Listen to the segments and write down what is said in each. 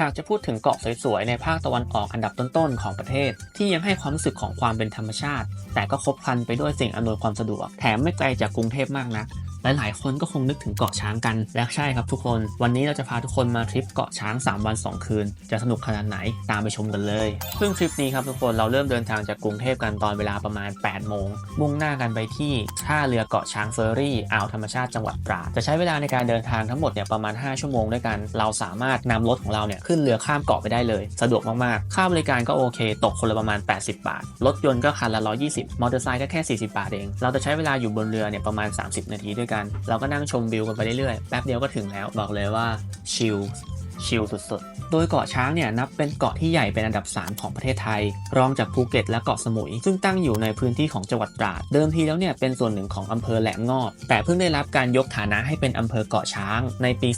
หากจะพูดถึงเกาะสวยๆ ในภาคตะวันออกอันดับต้นๆ ของประเทศ ที่ยังให้ความรู้สึกของความเป็นธรรมชาติ แต่ก็ครบครันไปด้วยสิ่งอำนวยความสะดวก แถมไม่ไกลจากกรุงเทพมากนัก ลายๆ คนก็คงนึกถึงเกาะช้างกัน และใช่ครับทุกคน วันนี้เราจะพาทุกคนมาทริปเกาะช้าง 3 วัน 2 คืน จะสนุกขนาดไหนตามไปชมกันเลย ซึ่งทริปนี้ครับทุกคนเราเริ่มเดินทางจากกรุงเทพกันตอนเวลาประมาณ 8 โมง มุ่งหน้ากันไปที่ท่าเรือเกาะช้างเฟอร์รี่อ่าวธรรมชาติจังหวัดตราดจะใช้เวลาในการเดินทางทั้งหมดเนี่ยประมาณ 5 ชั่วโมงด้วยกัน เราสามารถนำรถของเราเนี่ยขึ้นเรือข้ามเกาะไปได้เลย สะดวกมากๆ ค่าบริการก็โอเค ตกคนละประมาณ 80 บาท รถยนต์ก็คันละ 120 มอเตอร์ไซค์ก็แค่ 40 บาทเอง เราจะใช้เวลาอยู่บนเรือเนี่ยประมาณ 30 นาทีด้วยกันเราก็นั่งชมวิวกันไปเรื่อยๆ แป๊บเดียวก็ถึงแล้ว บอกเลยว่าชิล ชิลสุดๆ โดยเกาะช้างเนี่ยนับเป็นเกาะที่ใหญ่เป็นอันดับ 3 ของประเทศไทย รองจากภูเก็ตและเกาะสมุย ซึ่งตั้งอยู่ในพื้นที่ของจังหวัดตราด เดิมทีแล้วเนี่ยเป็นส่วนหนึ่งของอำเภอแหลมงอบ แต่เพิ่งได้รับการยกฐานะให้เป็นอำเภอเกาะช้างในปี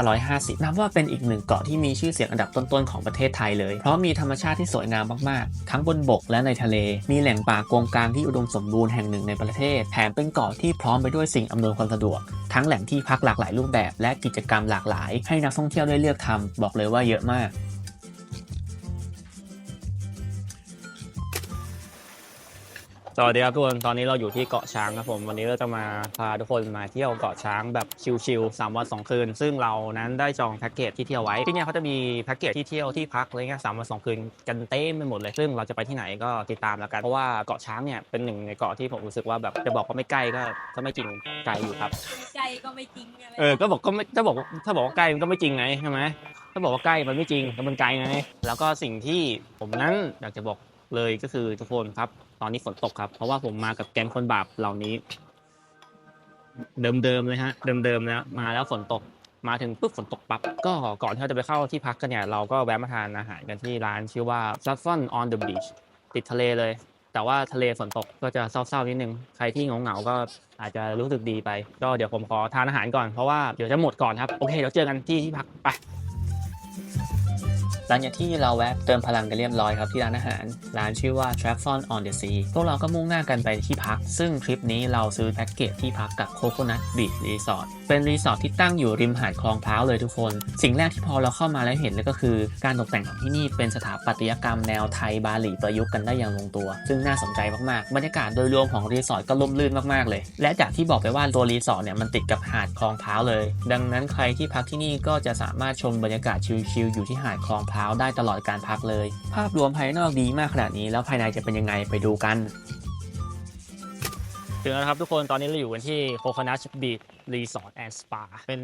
2550 นับว่าเป็นอีกหนึ่งเกาะที่มีชื่อเสียงอันดับต้นๆของประเทศไทยเลย เพราะมีธรรมชาติที่สวยงามมากๆ ทั้งบนบกและในทะเล มีแหล่งป่าโกงกลางที่อุดมสมบูรณ์แห่งหนึ่งในประเทศ แถมเป็นเกาะที่พร้อมไปด้วยสิ่งอำนวยความสะดวก ทั้งแหล่งที่พักหลากหลายรูปแบบ และกิจกรรมหลากหลาย ให้นักท่องเที่ยวได้เลือกทำบอกเลยว่าเยอะมาก สวัสดีครับทุกคน ตอนนี้เราอยู่ที่เกาะช้างครับผม วันนี้เราจะมาพาทุกคนมาเที่ยวเกาะช้างแบบชิลๆ3วัน2คืน ซึ่งเรานั้นได้จองแพ็กเกจที่เที่ยวไว้ ที่เนี่ยเขาจะมีแพ็กเกจที่เที่ยวที่พักอะไรเงี้ยสามวันสองคืนกันเต็มไปหมดเลย ซึ่งเราจะไปที่ไหนก็ติดตามแล้วกัน เพราะว่าเกาะช้างเนี่ยเป็นหนึ่งในเกาะที่ผมรู้สึกว่าแบบจะบอกว่าไม่ใกล้ก็ก็ไม่จริงไกลอยู่ครับ ใจก็ไม่จริงอะไรเออ ก็บอกก็ไม่ถ้าบอกถ้าบอกว่าใกล้มันก็ไม่จริงไงใช่ไหมถ้าบอกว่าใกล้มันไม่จริงแต่มันไกลไง แล้วก็สิ่งที่ผมนั้นอยากจะบอก เลยก็คือทุกคนครับ ตอนนี้ฝนตกครับ เพราะว่าผมมากับแก๊งคนบาปเหล่านี้ เดิมๆเลยฮะ เดิมๆนะมาแล้วฝนตกมาถึงปุ๊บฝนตกปั๊บก็ก่อนที่เราจะไปเข้าที่พักกันเนี่ยเราก็แวะมาทานอาหารกันที่ร้านชื่อว่า Saffron on the Beach ติดทะเลเลย แต่ว่าทะเลฝนตกก็จะเศร้าๆนิดนึง ใครที่เหงาๆก็อาจจะรู้สึกดีไป ก็เดี๋ยวผมขอทานอาหารก่อนเพราะว่าเดี๋ยวจะหมดก่อนครับ โอเคเดี๋ยวเจอกันที่ที่พักไป หลังจากที่เราแวะเติมพลังกันเรียบร้อยครับที่ร้านอาหาร ร้านชื่อว่า t r a f o n on the Sea พวกเราก็มุ่งหน้ากันไปที่พัก ซึ่งทริปนี้เราซื้อแพ็กเกจที่พักกับ Coconut Beach Resort เป็นรีสอร์ทที่ตั้งอยู่ริมหาดคลองพร้าวเลยทุกคน สิ่งแรกที่พอเราเข้ามาแล้วเห็นเลยก็คือ การตกแต่งของที่นี่เป็นสถาปัตยกรรมแนวไทยบาหลีประยุกต์กันได้อย่างลงตัว ซึ่งน่าสนใจมากๆ บรรยากาศโดยรวมของรีสอร์ทก็ล่มลื่นมากๆเลย และจากที่บอกไปว่าตัวรีสอร์ทเนี่ยมันติดกับหาดคลองพร้าวเลย ดังนั้นใครที่พักที่นี่ก็จะสามารถชมบรรยากาศชิลๆอยู่ที่หาดคลองพร้าวได้ตลอดการพักเลย ภาพรวมภายนอกดีมากขนาดนี้แล้วภายในจะเป็นยังไงไปดูกัน ถึงแล้วครับทุกคนตอนนี้เราอยู่กันที่ Coconut Beach Resort and Spa เป็น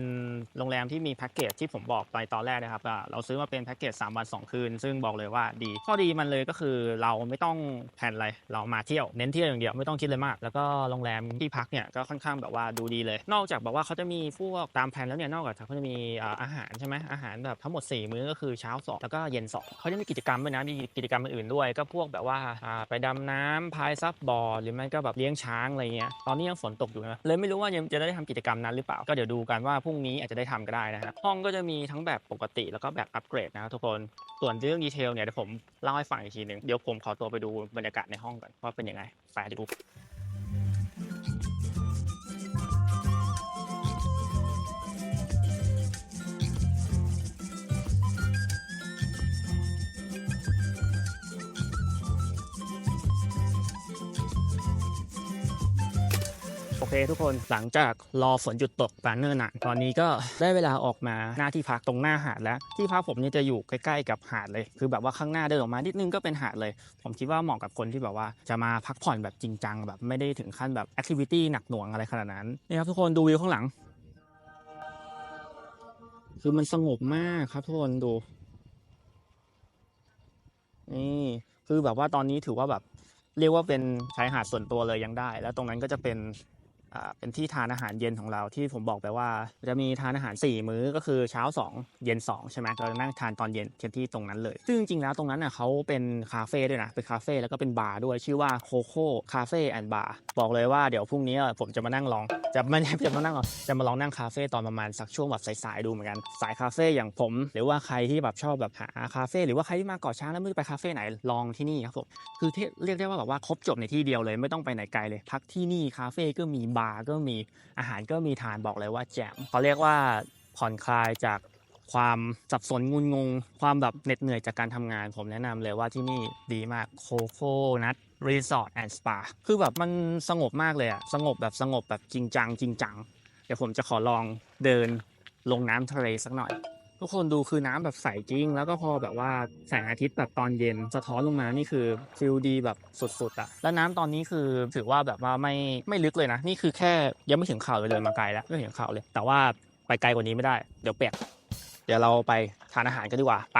โรงแรมที่มีแพ็กเกจที่ผมบอกไปตอนแรกนะครับเราซื้อมาเป็นแพ็กเกจ3วัน 2 คืน ซึ่งบอกเลยว่าดี ข้อดีมันเลยก็คือเราไม่ต้องแผนอะไร เรามาเที่ยวเน้นเที่ยวอย่างเดียวไม่ต้องคิดเลยมาก แล้วก็โรงแรมที่พักเนี่ยก็ค่อนข้างแบบว่าดูดีเลย นอกจากแบบว่าเขาจะมีพวกตามแผนแล้วเนี่ยนอกจากเขาจะมีอาหารใช่ไหมอาหารแบบทั้งหมด 4 มื้อก็คือเช้าสองแล้วก็เย็นสองเขาจะมีกิจกรรมด้วยนะมีกิจกรรมอื่นด้วย ก็พวกแบบว่าอ่าไปดำน้ำพายซับบอร์ดหรือไม่ก็แบบเลี้ยงช้างอะไรเงี้ยตอนนี้ยังฝนตกอยู่นะเลยไม่รู้ว่ายังจะได้ทำกิจกรรมนั้นหรือเปล่า ก็เดี๋ยวดูกันว่าพรุ่งนี้อาจจะได้ทำก็ได้นะฮะห้องก็จะมีทั้งแบบปกติแล้วก็แบบอัปเกรดนะครับทุกคนส่วนเรื่องดีเทลเนี่ยเดี๋ยวผมเล่าให้ฟังอีกทีหนึ่งเดี๋ยวผมขอตัวไปดูบรรยากาศในห้องก่อนว่าเป็นยังไงไปดู เคทุกคนหลังจากรอฝนหยุดตกปานเนิ่นนานตอนนี้ก็ได้เวลาออกมาหน้าที่พักตรงหน้าหาดแล้ว ที่พักผมเนี่ยจะอยู่ใกล้ๆกับหาดเลย คือแบบว่าข้างหน้าเดินออกมานิดนึงก็เป็นหาดเลย ผมคิดว่าเหมาะกับคนที่แบบว่าจะมาพักผ่อนแบบจริงจังแบบไม่ได้ถึงขั้นแบบแอคทิวิตี้หนักหน่วงอะไรขนาดนั้นนี่ครับทุกคนดูวิวข้างหลัง คือมันสงบมากครับทุกคนดูนี่คือแบบว่าตอนนี้ถือว่าแบบเรียกว่าเป็นชายหาดส่วนตัวเลยยังได้ แล้วตรงนั้นก็จะเป็น เป็นที่ทานอาหารเย็นของเราที่ผมบอกไปว่า จะมีทานอาหาร 4 มื้อก็คือเช้า 2 เย็น 2 ใช่ไหมเราจะนั่งทานตอนเย็นที่ตรงนั้นเลย ซึ่งจริงๆแล้วตรงนั้นน่ะเขาเป็นคาเฟ่ด้วยนะ เป็นคาเฟ่แล้วก็เป็นบาร์ด้วยชื่อว่าโคโค่คาเฟ่แอนด์บาร์บอกเลยว่าเดี๋ยวพรุ่งนี้ผมจะมานั่งลอง จะไม่จะมานั่งลองจะมาลองนั่งคาเฟ่ตอนประมาณสักช่วงแบบสายๆดูเหมือนกันสายคาเฟ่อย่างผม หรือว่าใครที่แบบชอบแบบหาคาเฟ่หรือว่าใครที่มาเกาะช้างแล้วไม่ไปคาเฟ่ไหนลองที่นี่ครับผมคือเรียกได้ว่าแบบว่าครบจบในที่เดียวเลยไม่ต้องไปไหนไกลเลยพักที่นี่คาเฟ่ก็มีบาร์ก็มีอาหารก็มีทานบอกเลยว่าแจ่มเขาเรียกว่าผ่อนคลายจากความสับสนงุนงง ความแบบเหน็ดเหนื่อยจากการทำงาน ผมแนะนำเลยว่าที่นี่ดีมากโคโคนัทรีสอร์ทแอนด์สปาคือแบบมันสงบมากเลยอะสงบแบบสงบแบบจริงจังจริงจัง เดี๋ยวผมจะขอลองเดินลงน้ำทะเลสักหน่อย ทุกคนดูคือน้ำแบบใสจริง แล้วก็พอแบบว่าแสงอาทิตย์แบบตอนเย็นสะท้อนลงมานี่คือฟิลดีแบบสุดๆอะแล้วน้ำตอนนี้คือถือว่าแบบว่าไม่ไม่ลึกเลยนะ นี่คือแค่ยังไม่ถึงเข่าเลยเดินมาไกลแล้วไม่ถึงเข่าเลย แต่ว่าไปไกลกว่านี้ไม่ได้ เดี๋ยวเปียกเดี๋ยวเราไปทานอาหารกันดีกว่าไป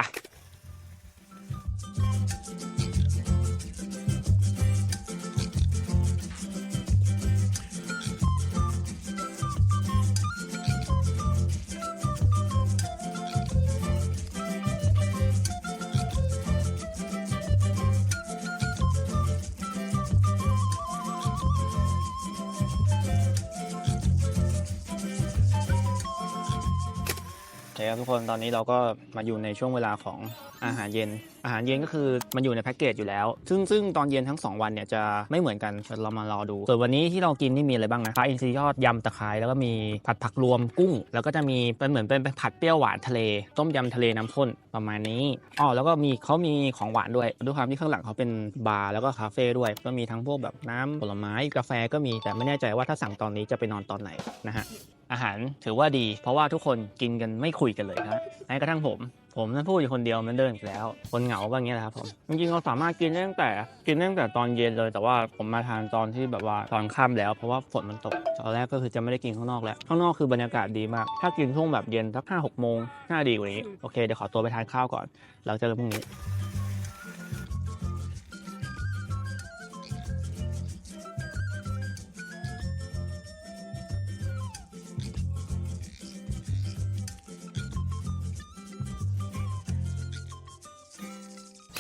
เคครับทุกคนตอนนี้เราก็มาอยู่ในช่วงเวลาของอาหารเย็น อาหารเย็นก็คือมันอยู่ในแพ็กเกจอยู่แล้ว ซึ่งซึ่งตอนเย็นทั้ง 2 วันเนี่ยจะไม่เหมือนกันเดี๋ยวเรามารอดู ส่วนวันนี้ที่เรากินนี่มีอะไรบ้างนะปลาอินทรียอดยำตะไคร้แล้วก็มีผัดผักรวมกุ้ง แล้วก็จะมีเป็นเหมือนเป็นผัดเปรี้ยวหวานทะเล ต้มยำทะเลน้ำข้นประมาณนี้อ๋อแล้วก็มีเขามีของหวานด้วยด้วยความที่ข้างหลังเขาเป็นบาร์แล้วก็คาเฟ่ด้วย ก็มีทั้งพวกแบบน้ำผลไม้กาแฟก็มีแต่ไม่แน่ใจว่าถ้าสั่งตอนนี้จะไปนอนตอนไหนนะฮะ อาหารถือว่าดี เพราะว่าทุกคนกินกันไม่คุยกันเลยครับแม้กระทั่งผม ผมนั้นพูดอยู่คนเดียวมันเดินอีกแล้ว คนเหงาก็อย่างเงี้ยแหละครับผมจริงๆเราสามารถกินได้ตั้งแต่ กินได้ตั้งแต่ตอนเย็นเลย แต่ว่าผมมาทานตอนที่แบบว่าตอนค่ำแล้วเพราะว่าฝนมันตกตอนแรกก็คือจะไม่ได้กินข้างนอกแล้วข้างนอกคือบรรยากาศดีมาก ถ้ากินช่วงแบบเย็นสักห้าหกโมงน่าดีกว่านี้โอเคเดี๋ยวขอตัวไปทานข้าวก่อนแล้วเจอกันพรุ่งนี้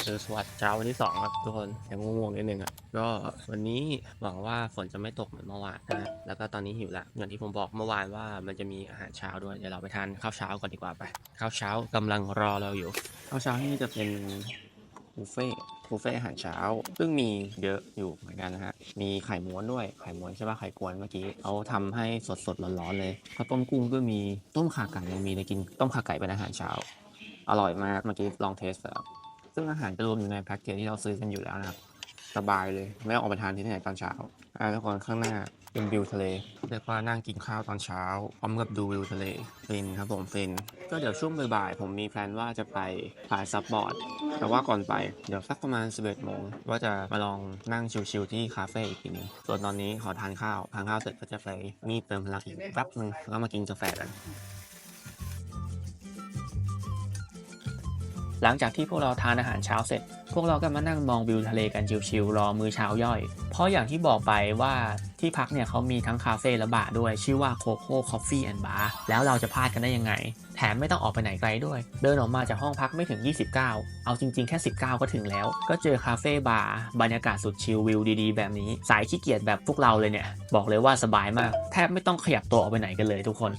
คือสวัสดิ์เช้าวันที่สองครับทุกคนยังง่วงๆนิดนึงอะก็วันนี้หวังว่าฝนจะไม่ตกเหมือนเมื่อวานนะแล้วก็ตอนนี้หิวละอย่างที่ผมบอกเมื่อวานว่ามันจะมีอาหารเช้าด้วยเดี๋ยวเราไปทานข้าวเช้าก่อนดีกว่าไปข้าวเช้ากำลังรอเราอยู่ข้าวเช้านี่จะเป็นบุฟเฟ่บุฟเฟ่อาหารเช้า ซึ่งมีเยอะอยู่เหมือนกันนะฮะ มีไข่ม้วนด้วย ไข่ม้วนใช่ป่ะ ไข่กวนเมื่อกี้เขาทำให้สดๆร้อนๆเลยข้าวต้มกุ้งก็มี ต้มข่าไก่ยังมีเลยกิน ต้มข่าไก่เป็นอาหารเช้า อร่อยมาก เมื่อกี้ลองเทสแล้ว ซึ่งอาหารจะรวมอยู่ในแพ็กเกจที่เราซื้อกันอยู่แล้วนะครับ สบายเลย ไม่ต้องออกไปทานที่ไหนตอนเช้าอ่าทุกคนข้างหน้าเป็นวิวทะเลเรียกว่านั่งกินข้าวตอนเช้าพร้อมกับดูวิวทะเลฟินครับผมฟิน ก็เดี๋ยวช่วงบ่ายๆผมมีแพลนว่าจะไปพายซับบอร์ด แต่ว่าก่อนไปเดี๋ยวสักประมาณ 11โมงว่าจะมาลองนั่งชิลๆที่คาเฟ่อีกทีหนึงส่วนตอนนี้ขอทานข้าว ทานข้าวเสร็จก็จะไปมีเติมพลังอีกแป๊บนึงแล้วมากินกาแฟกัน หลังจากที่พวกเราทานอาหารเช้าเสร็จ พวกเราก็มานั่งมองวิวทะเลกันชิวๆรอมื้อเช้าย่อย เพราะอย่างที่บอกไปว่าที่พักเนี่ยเขามีทั้งคาเฟ่และบาร์ด้วย ชื่อว่า Coco Coffee and Bar แล้วเราจะพลาดกันได้ยังไง แถมไม่ต้องออกไปไหนไกลด้วย เดินออกมาจากห้องพักไม่ถึง 29 เอาจริงๆ แค่ 19 ก็ถึงแล้ว ก็เจอคาเฟ่บาร์บรรยากาศสุดชิลวิวดีๆ แบบนี้ สายขี้เกียจแบบพวกเราเลยเนี่ย บอกเลยว่าสบายมาก แทบไม่ต้องขยับตัวออกไปไหนกันเลยทุกคน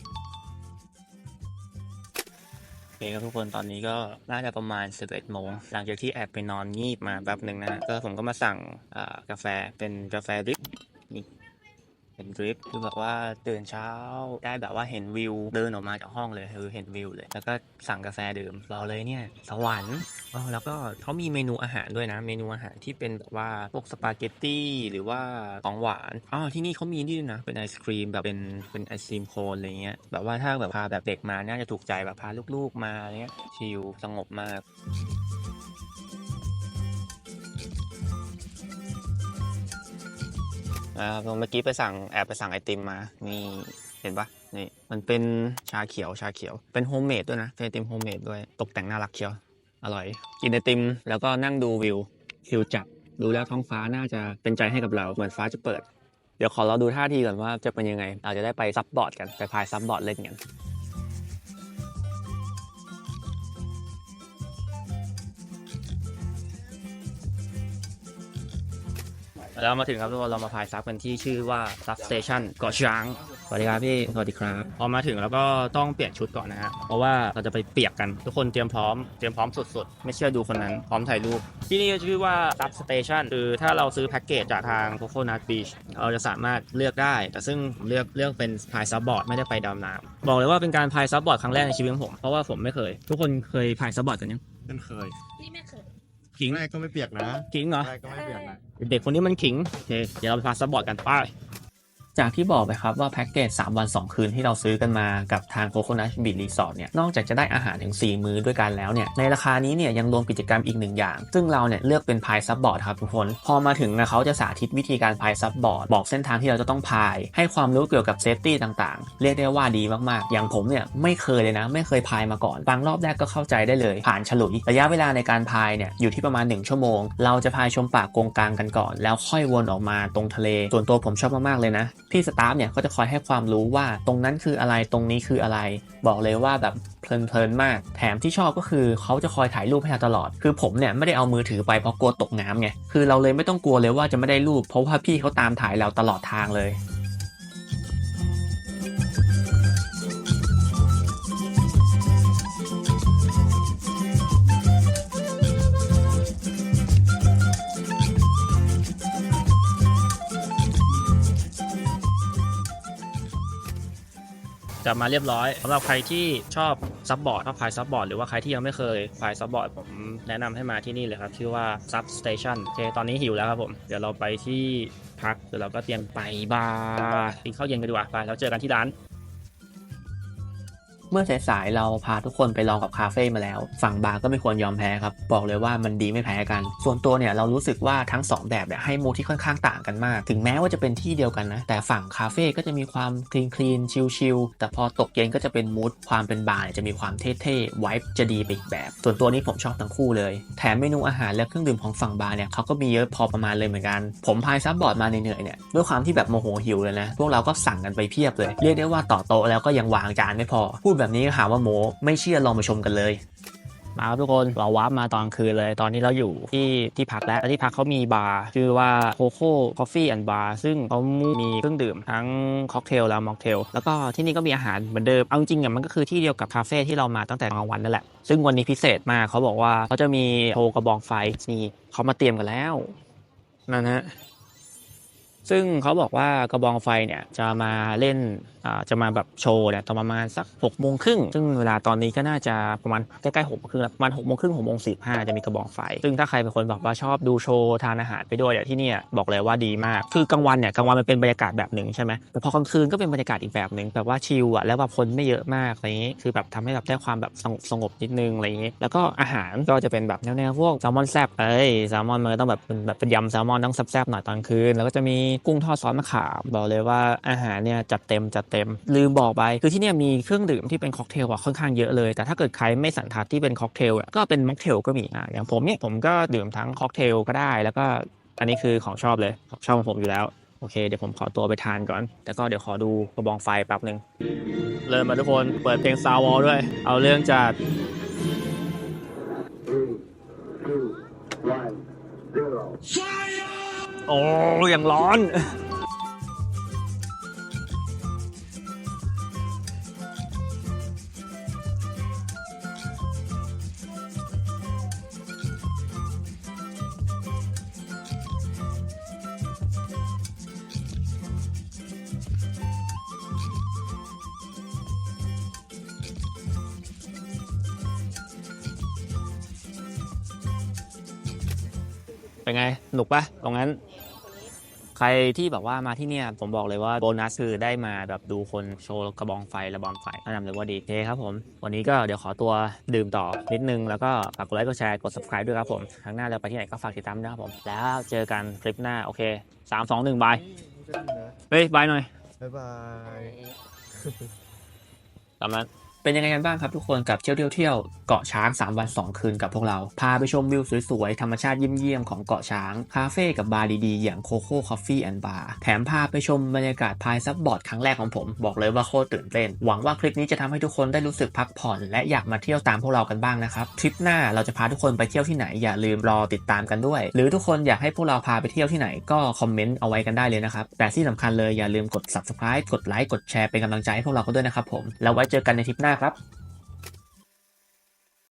เคครับทุกคนตอนนี้ก็น่าจะประมาณ 11โมงหลังจากที่แอบไปนอนงีบมาแป๊บหนึ่งนะก็ผมก็มาสั่งกาแฟเป็นกาแฟดริปนี่ เป็นดริปคือแบบว่าตื่นเช้าได้แบบว่าเห็นวิวเดินออกมาจากห้องเลยคือเห็นวิวเลย แล้วก็สั่งกาแฟดื่มรอเลยเนี่ยสวรรค์อ๋อแล้วก็เขามีเมนูอาหารด้วยนะ เมนูอาหารที่เป็นแบบว่าพวกสปาเกตตี้หรือว่าของหวานอ๋อที่นี่เขามีนี่ด้วยนะเป็นไอศครีมแบบเป็นเป็นไอศครีมโคนอะไรเงี้ยแบบว่าถ้าแบบพาแบบเด็กมาน่าจะถูกใจแบบพาลูกๆมาเงี้ยชิลสงบมาก นะครับเมื่อกี้ไปสั่งแอบไปสั่งไอติมมา นี่เห็นปะนี่มันเป็นชาเขียวชาเขียว เป็นโฮมเมดด้วยนะเป็นไอติมโฮมเมดด้วยตกแต่งน่ารักเชียว อร่อย กินไอติม แล้วก็นั่งดูวิววิวจับดูแล้วท้องฟ้าน่าจะเป็นใจให้กับเราเหมือนฟ้าจะเปิด เดี๋ยวขอเราดูท่าทีก่อนว่าจะเป็นยังไง เราจะได้ไปซับบอร์ดกันไปพายซับบอร์ดเล่นกัน แล้วมาถึงครับทุกคนเรามาพายซับกันที่ชื่อว่าซับสเตชันเกาะช้างสวัสดีครับพี่สวัสดีครับพอมาถึงแล้วก็ต้องเปลี่ยนชุดก่อนนะฮะเพราะว่าเราจะไปเปียกกันทุกคนเตรียมพร้อมเตรียมพร้อมสุดๆ ไม่เชื่อดูคนนั้นพร้อมถ่ายรูปที่นี่ชื่อว่าซับสเตชันคือถ้าเราซื้อแพ็กเกจจากทางโคโคนัทบีชเราจะสามารถเลือกได้ แต่ซึ่งผมเลือกเลือกเป็นพายซับบอร์ดไม่ได้ไปดำน้ำบอกเลยว่าเป็นการพายซับบอร์ดครั้งแรกในชีวิตของผมเพราะว่าผมไม่เคย ทุกคนเคยพายซับบอร์ดกันยังฉันเคยนี่ไม่เคย ขิงแรกก็ไม่เปียกนะ ขิงเหรอ แรกก็ไม่เปียกนะ เด็กคนนี้มันขิงโอเคเดี๋ยวเราไปพาซับบอร์ดกันไป จากที่บอกไปครับว่าแพ็กเกจ 3 วัน 2 คืนที่เราซื้อกันมากับทางโคโคนัทบีรีสอร์ทเนี่ยนอกจากจะได้อาหารถึง 4 มื้อด้วยกันแล้วเนี่ยในราคานี้เนี่ยยังรวมกิจกรรมอีกหนึ่งอย่าง ซึ่งเราเนี่ยเลือกเป็นพายซับบอร์ดครับทุกคน พอมาถึงนะเขาจะสาธิตวิธีการพายซับบอร์ดบอกเส้นทางที่เราจะต้องพาย ให้ความรู้เกี่ยวกับเซฟตี้ต่างๆ เรียกได้ว่าดีมากๆ อย่างผมเนี่ยไม่เคยเลยนะ ไม่เคยพายมาก่อนฟังรอบแรกก็เข้าใจได้เลย ผ่านฉลุยระยะเวลาในการพายเนี่ยอยู่ที่ประมาณ 1 ชั่วโมง เราจะพายชมป่ากงกลางกันก่อน แล้วค่อยวนออกมาตรงทะเล ส่วนตัวผมชอบมากๆเลยนะพี่สตาฟเนี่ยก็จะคอยให้ความรู้ว่าตรงนั้นคืออะไรตรงนี้คืออะไร บอกเลยว่าแบบเพลินๆมาก แถมที่ชอบก็คือเขาจะคอยถ่ายรูปให้เราตลอด คือผมเนี่ยไม่ได้เอามือถือไปเพราะกลัวตกน้ำไงคือเราเลยไม่ต้องกลัวเลยว่าจะไม่ได้รูป เพราะว่าพี่เขาตามถ่ายเราตลอดทางเลย กลับมาเรียบร้อยสำหรับใครที่ชอบซับบอร์ดชอบพายซับบอร์ดหรือว่าใครที่ยังไม่เคยพายซับบอร์ดผมแนะนำให้มาที่นี่เลยครับชื่อว่า Sub Station โอเคตอนนี้หิวแล้วครับผม เดี๋ยวเราไปที่พักเดี๋ยวเราก็เตรียมไปบาร์กินข้าวเย็นกันดีกว่าไปแล้วเจอกันที่ร้าน เมื่อสายๆเราพาทุกคนไปลองกับคาเฟ่มาแล้ว ฝั่งบาร์ก็ไม่ควรยอมแพ้ครับ บอกเลยว่ามันดีไม่แพ้กัน ส่วนตัวเนี่ยเรารู้สึกว่าทั้ง 2 แบบเนี่ยให้มูที่ค่อนข้างต่างกันมาก ถึงแม้ว่าจะเป็นที่เดียวกันนะ แต่ฝั่งคาเฟ่ก็จะมีความคลีนคลีนชิลชิลแต่พอตกเย็นก็จะเป็นมูดความเป็นบาร์จะมีความเท่ๆไวท์จะดีไปอีกแบบ ส่วนตัวนี้ผมชอบทั้งคู่เลย แถมเมนูอาหารและเครื่องดื่มของฝั่งบาร์เนี่ยเขาก็มีเยอะพอประมาณเลยเหมือนกัน ผมพายซับบอร์ดมาเหนื่อยๆเนี่ยด้วยความที่แบบโมโหหิวเลยนะพวกเราก็สั่งกันไปเพียบเลย เรียกได้ว่าต่อโต๊ะแล้วก็ยังวางจานไม่พอพูดแบบนี้หาว่าโมไม่เชื่อลองมาชมกันเลย มาครับทุกคนเราวาร์ปมาตอนคืนเลย ตอนนี้เราอยู่ที่ที่พักแล้วแล้วที่พักเขามีบาร์ชื่อว่าโคโค่คอฟฟี่แอนด์บาร์ซึ่งเขามีเครื่องดื่มทั้งค็อกเทลและม็อกเทลแล้วก็ที่นี่ก็มีอาหารเหมือนเดิมเอาจริงๆอะมันก็คือที่เดียวกับคาเฟ่ที่เรามาตั้งแต่กลางวันนั่นแหละซึ่งวันนี้พิเศษมากเขาบอกว่าเขาจะมีโชว์กระบองไฟนี่เขามาเตรียมกันแล้วนั่นฮะซึ่งเขาบอกว่ากระบองไฟเนี่ยจะมาเล่นจะมาแบบโชว์เนี่ยตอนประมาณสัก6กโมงครึ่งซึ่งเวลาตอนนี้ก็น่าจะประมาณใกล้ๆหกโมงครึ่งประมาณ6กโมงครึ่งหกโมงสิบห้าจะมีกระบองไฟ ซึ่งถ้าใครเป็นคนแบบว่าชอบดูโชว์ทานอาหารไปด้วยเนี่ยที่เนี่ยบอกเลยว่าดีมาก คือกลางวันเนี่ยกลางวันมันเป็นบรรยากาศแบบหนึ่งใช่ไหมแต่พอกลางคืนก็เป็นบรรยากาศอีกแบบหนึ่งแบบว่าชิลอะแล้วแบบคนไม่เยอะมากอะไรอย่างงี้คือแบบทำให้แบบได้ความแบบสงบสงบนิดนึงอะไรอย่างงี้แล้วก็อาหารก็จะเป็นแบบแนวๆพวกแซลมอนแซบเอ้ยแซลมอนมันต้องแบบเป็นแบบเป็นยำแซลมอนต้องแซบๆหน่อยตอนคืน แล้วก็จะมีกุ้งทอดซอสมะขามบอกเลยว่าอาหารเนี่ยจัดเต็มจัดเต็ม ลืมบอกไป คือที่เนี่ยมีเครื่องดื่มที่เป็นค็อกเทลอะค่อนข้างเยอะเลย แต่ถ้าเกิดใครไม่สันทัดที่เป็นค็อกเทลอะก็เป็นม็อกเทลก็มีอะอย่างผมเนี่ยผมก็ดื่มทั้งค็อกเทลก็ได้แล้วก็อันนี้คือของชอบเลยของชอบของผมอยู่แล้วโอเคเดี๋ยวผมขอตัวไปทานก่อน แต่ก็เดี๋ยวขอดูกระบองไฟแป๊บหนึ่งเริ่มมาทุกคนเปิดเพลง Star Wars ด้วย เอาเรื่องจัดโอ้ยังร้อนเป็น ปะตรงนั้น ใครที่แบบว่ามาที่เนี่ยผมบอกเลยว่าโบนัสคือได้มาแบบดูคนโชว์กระบองไฟระบองไฟแนะนำเลยว่าดีโอเคครับผม วันนี้ก็เดี๋ยวขอตัวดื่มต่อนิดนึง แล้วก็ฝากกดไลค์กดแชร์กด subscribe ด้วยครับผมครั้งหน้าเราไปที่ไหนก็ฝากติดตามด้วยครับผม แล้วเจอกันคลิปหน้าโอเคสามสองหนึ่งบายเฮ้ยบายหน่อยบ๊ายบายตามนั้น เป็นยังไงกันบ้างครับทุกคนกับเที่ยวเที่ยวเกาะช้าง 3 วัน 2 คืนกับพวกเรา พาไปชมวิวสวยๆ ธรรมชาติเยี่ยมๆ ของเกาะช้าง คาเฟ่กับบาร์ดีๆ อย่างโคโค่คอฟฟี่แอนด์บาร์แถมพาไปชมบรรยากาศพายซับบอร์ดครั้งแรกของผม บอกเลยว่าโคตรตื่นเต้น หวังว่าคลิปนี้จะทำให้ทุกคนได้รู้สึกพักผ่อน และอยากมาเที่ยวตามพวกเรากันบ้างนะครับทริปหน้าเราจะพาทุกคนไปเที่ยวที่ไหนอย่าลืมรอติดตามกันด้วย หรือทุกคนอยากให้พวกเราพาไปเที่ยวที่ไหนก็คอมเมนต์เอาไว้กันได้เลยนะครับแต่ที่สำคัญเลยอย่าลืมกด subscribe กดไลค์กดแชร์เป็นกำลังใจให้พวกเรากันด้วยนะครับผมแล้วไว้เจอกันในทริปหน้าครับ